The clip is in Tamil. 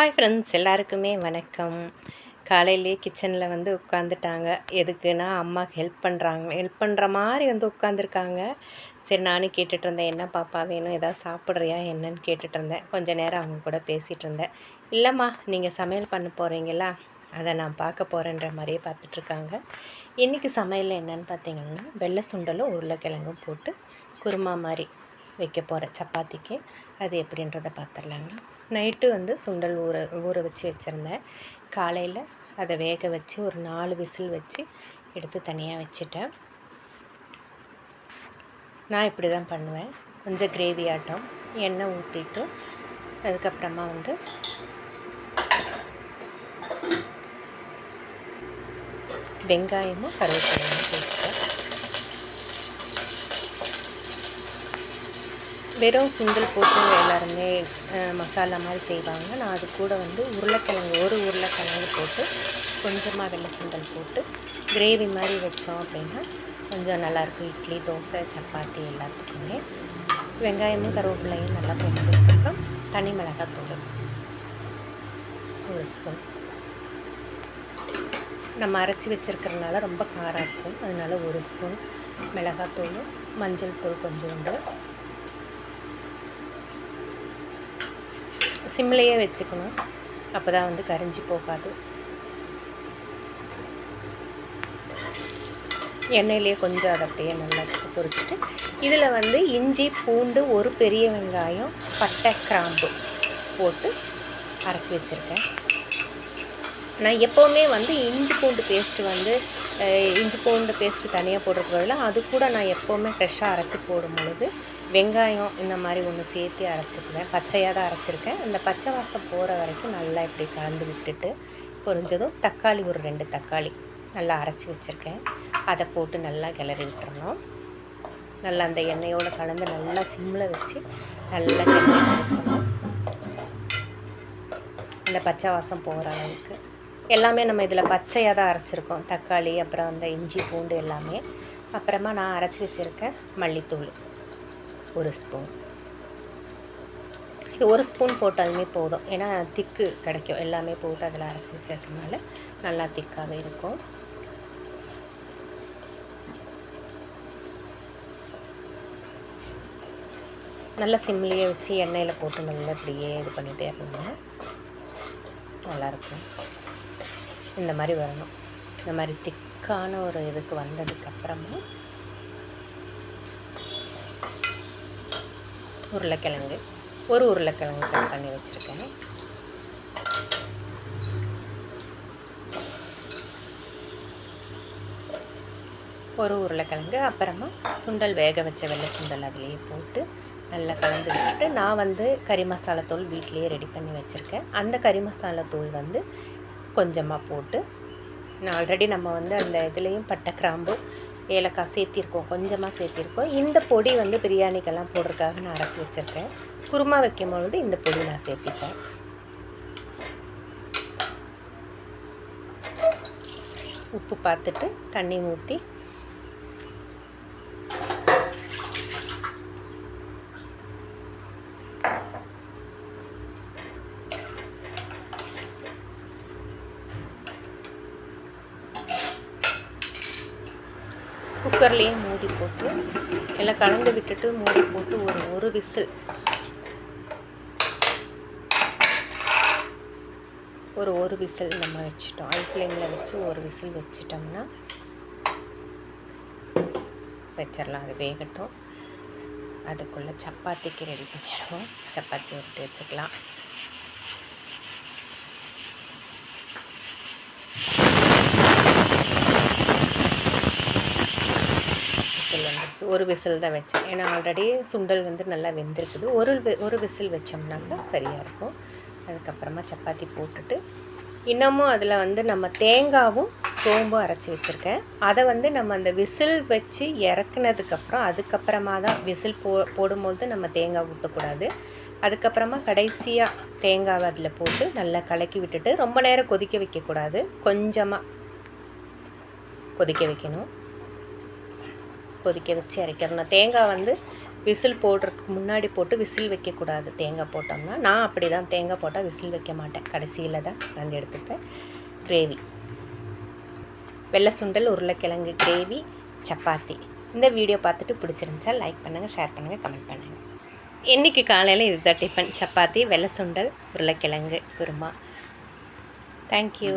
ஹாய் ஃப்ரெண்ட்ஸ் எல்லாருக்குமே வணக்கம். காலையிலே கிச்சனில் வந்து உட்காந்துட்டாங்க எதுக்குன்னா அம்மா ஹெல்ப் பண்ணுறாங்க ஹெல்ப் பண்ணுற மாதிரி வந்து உட்காந்துருக்காங்க சரி நானும் கேட்டுட்டு இருந்தேன். என்ன பாப்பா வேணும்? எதாவது சாப்பிட்றியா? என்னன்னு கேட்டுட்டு இருந்தேன். கொஞ்ச நேரம் அவங்க கூட பேசிகிட்டு இருந்தேன். இல்லைம்மா நீங்கள் சமையல் பண்ண போகிறீங்களா அதை நான் பார்க்க போகிறேன்ற மாதிரியே பார்த்துட்ருக்காங்க இன்றைக்கி சமையலில் என்னன்னு பார்த்தீங்கன்னா வெள்ளை சுண்டலும் உருளைக்கிழங்கும் போட்டு குருமா மாதிரி வைக்க போகிறேன் சப்பாத்திக்கு. அது எப்படின்றத பார்த்துடலாங்க நைட்டு வந்து சுண்டல் ஊற ஊற வச்சு வச்சுருந்தேன். காலையில் அதை வேக வச்சு ஒரு நாலு விசில் வச்சு எடுத்து தனியாக வச்சுட்டேன். நான் இப்படி தான் பண்ணுவேன். கொஞ்சம் கிரேவி ஆட்டம் எண்ணெய் ஊற்றிட்டு அதுக்கப்புறமா வந்து வெங்காயமும் கருவேப்பிலையும் சேர்த்துட்டேன். வெறும் சுண்டல் போட்டு எல்லாருமே மசாலா மாதிரி செய்வாங்க. நான் அது கூட வந்து உருளைக்கிழங்கு ஒரு உருளைக்கிழங்கு போட்டு கொஞ்சமாக வெள்ளை சுண்டல் போட்டு கிரேவி மாதிரி வச்சோம் அப்படின்னா கொஞ்சம் நல்லாயிருக்கும். இட்லி தோசை சப்பாத்தி எல்லாத்துக்குமே. வெங்காயமும் கருவேப்பிலையும் நல்லா பொரிச்சதுக்கப்புறம் தனி மிளகாத்தூள். ஒரு ஸ்பூன். நம்ம அரைச்சி வச்சுருக்கிறதுனால ரொம்ப காரம் இருக்கும். அதனால ஒரு ஸ்பூன் மிளகாத்தூள் மஞ்சள் தூள் கொஞ்சோண்டு சிம்லேயே வச்சுக்கணும். அப்போ தான் வந்து கரிஞ்சி போகாது. எண்ணெயிலே கொஞ்சம் அதை அப்படியே நல்லா பொறிச்சிட்டு இதில் வந்து இஞ்சி பூண்டு ஒரு பெரிய வெங்காயம் பட்டை கிராம்பு போட்டு அரைச்சி வச்சுருக்கேன். நான் எப்போவுமே வந்து இஞ்சி பூண்டு பேஸ்ட்டு வந்து இஞ்சி பூண்டு பேஸ்ட்டு தனியாக போடுறதுக்கு பதிலாக அது கூட நான் எப்போவுமே ஃப்ரெஷ்ஷாக அரைச்சி போடும் பொழுது வெங்காயம் இந்த மாதிரி ஒன்று சேர்த்து அரைச்சிக்குவேன். பச்சையாக தான் அரைச்சிருக்கேன். இந்த பச்சை வாசம் போகிற வரைக்கும் நல்லா இப்படி கலந்து விட்டுட்டு பொரிஞ்சதும் தக்காளி ஒரு ரெண்டு தக்காளி நல்லா அரைச்சி வச்சுருக்கேன். அதை போட்டு நல்லா கிளறி விட்டுறணும். நல்லா அந்த எண்ணெயோடு கலந்து நல்லா சிம்மில் வச்சு நல்லா கிளறி விட்டுறணும். அந்த பச்சை வாசம் போகிற அளவுக்கு. எல்லாமே நம்ம இதில் பச்சையாக தான் அரைச்சிருக்கோம். தக்காளி அப்புறம் அந்த இஞ்சி பூண்டு எல்லாமே. அப்புறமா நான் அரைச்சி வச்சுருக்கேன் மல்லித்தூள். ஒரு ஸ்பூன் இது ஒரு ஸ்பூன் போட்டாலுமே போதும். ஏன்னா திக்கு கிடைக்கும். எல்லாமே போட்டு அதில் அரைச்சி வச்சதுனால நல்லா திக்காகவே இருக்கும். நல்லா சிம்லேயே வச்சு எண்ணெயில் போட்டு நல்லா இப்படியே இது பண்ணிகிட்டே இருந்தோம்னா நல்லாயிருக்கும். இந்த மாதிரி வரணும். இந்த மாதிரி திக்கான ஒரு இதுக்கு வந்ததுக்கப்புறமா உருளைக்கிழங்கு. ஒரு உருளைக்கிழங்கு கட் பண்ணி வச்சுருக்கேன். ஒரு உருளைக்கிழங்கு அப்புறமா சுண்டல் வேக வச்ச வெள்ளை சுண்டல் அதிலேயே போட்டு நல்லா கலந்து விட்டுட்டு நான் வந்து கறி மசாலா தூள் ரெடி பண்ணி வச்சுருக்கேன். அந்த கறி மசாலா தூள் வந்து கொஞ்சமாக போட்டு நான் ஆல்ரெடி நம்ம வந்து அந்த இதுலேயும் பட்டை கிராம்பு ஏலக்காய் சேர்த்திருக்கோம் கொஞ்சமாக சேர்த்திருக்கோம். இந்த பொடி வந்து பிரியாணிக்கெல்லாம் போடுறதுக்காக நான் அரைச்சி வச்சுருக்கேன். குருமா வைக்கும் பொழுது இந்த பொடி நான் சேர்த்திப்பேன். உப்பு பார்த்துட்டு தண்ணி ஊற்றி குக்கர்லேயே மூடி போட்டு எல்லாம் கலந்து விட்டுட்டு மூடி போட்டு ஒரு ஒரு விசில். ஒரு ஒரு விசில் நம்ம வச்சிட்டோம். ஹை ஃப்ளேமில் வச்சு ஒரு விசில் வச்சிட்டோம்னா வச்சிடலாம் அது வேகட்டும். அதுக்குள்ளே சப்பாத்திக்கு ரெடி பண்ணிடுவோம். சப்பாத்தி உருட்டி வச்சுக்கலாம் விசில் வந்துருச்சு ஒரு விசில் தான் வச்சேன். ஏன்னா ஆல்ரெடி சுண்டல் வந்து நல்லா வெந்திருக்குது. ஒரு வி- ஒரு விசில் வச்சோம்னாக்கா சரியாக இருக்கும். அதுக்கப்புறமா சப்பாத்தி போட்டுட்டு இன்னமும் அதில் வந்து நம்ம தேங்காவும் சோம்பும் அரைச்சி வச்சுருக்கேன். அதை வந்து நம்ம அந்த விசில் வச்சு இறக்குனதுக்கப்புறம் அதுக்கப்புறமா தான் விசில் போ போடும்போது நம்ம தேங்காய் ஊற்றக்கூடாது அதுக்கப்புறமா கடைசியாக தேங்காவை அதில் போட்டு நல்லா கலக்கி விட்டுட்டு ரொம்ப நேரம் கொதிக்க வைக்கக்கூடாது. கொஞ்சமாக கொதிக்க வைக்கணும். கொதிக்க வச்சு இறக்கிடணும் தேங்காய் வந்து விசில் போடுறதுக்கு முன்னாடி போட்டு விசில் வைக்கக்கூடாது. தேங்காய் போட்டோம்னா நான் அப்படி தான் தேங்காய் போட்டால் விசில் வைக்க மாட்டேன். கடைசியில் தான் நான் எடுத்துப்பேன். கிரேவி. வெள்ளை சுண்டல் உருளைக்கிழங்கு கிரேவி சப்பாத்தி. இந்த வீடியோ பார்த்துட்டு பிடிச்சிருந்துச்சா லைக் பண்ணுங்கள் ஷேர் பண்ணுங்கள் கமெண்ட் பண்ணுங்கள் இன்றைக்கி காலையில் இதுதான் டிஃபன் சப்பாத்தி வெள்ளை சுண்டல் உருளைக்கிழங்கு குருமா. தேங்க்யூ